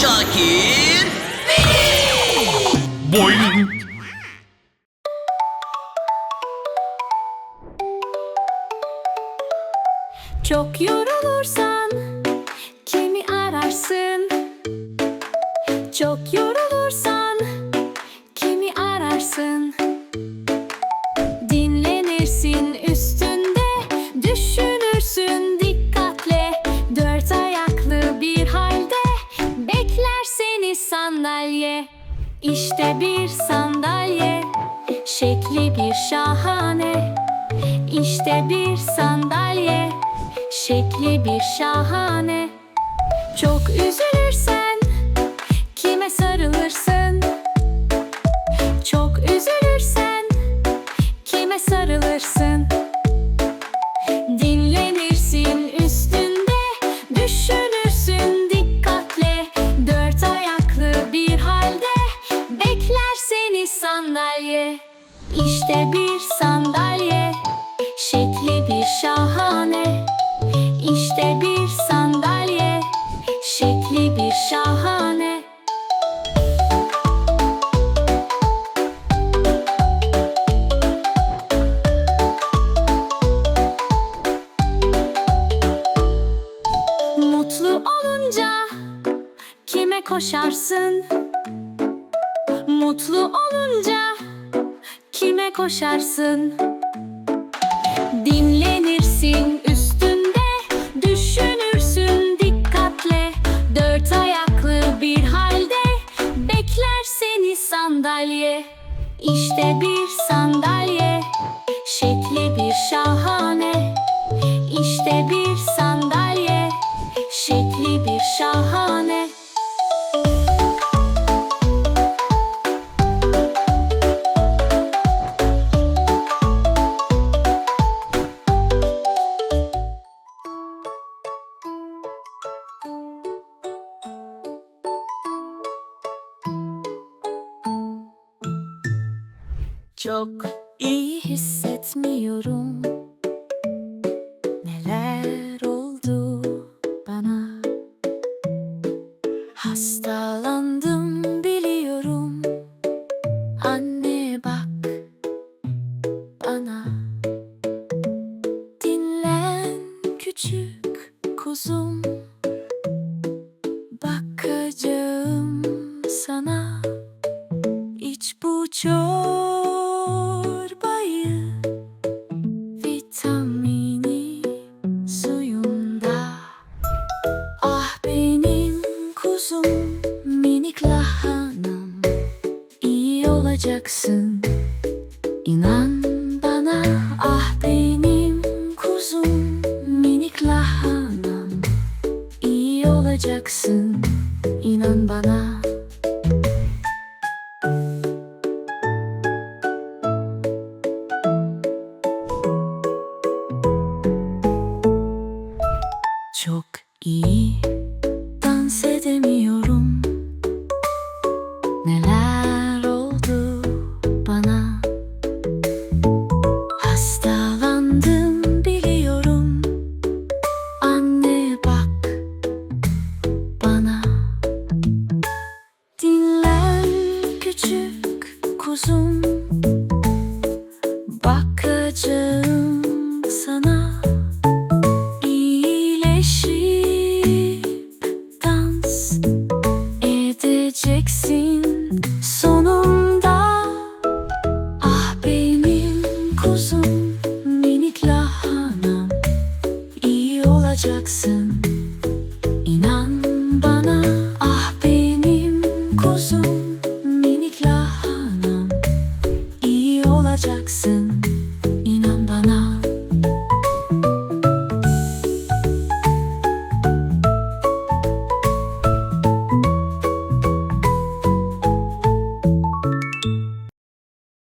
Şakir. Boing. Çok yorulursan kimi ararsın? Çok yorulursan kimi ararsın? İşte bir sandalye, şekli bir şahane. İşte bir sandalye, şekli bir şahane. Çok üzülürsen kime sarılırsın? Çok üzülürsen kime sarılırsın? İşte bir sandalye, şekli bir şahane. İşte bir sandalye, şekli bir şahane. Mutlu olunca kime koşarsın? Mutlu olunca koşarsın? Dinlenirsin Çok iyi hissetmiyorum. Minik lahanam İyi olacaksın. İnan bana Ah benim kuzum minik lahanam İyi olacaksın. İnan bana. Çok iyi kuzum Bakacağım sana. İyileşip dans edeceksin sonunda. Ah benim kuzum minik lahanam. İyi olacaksın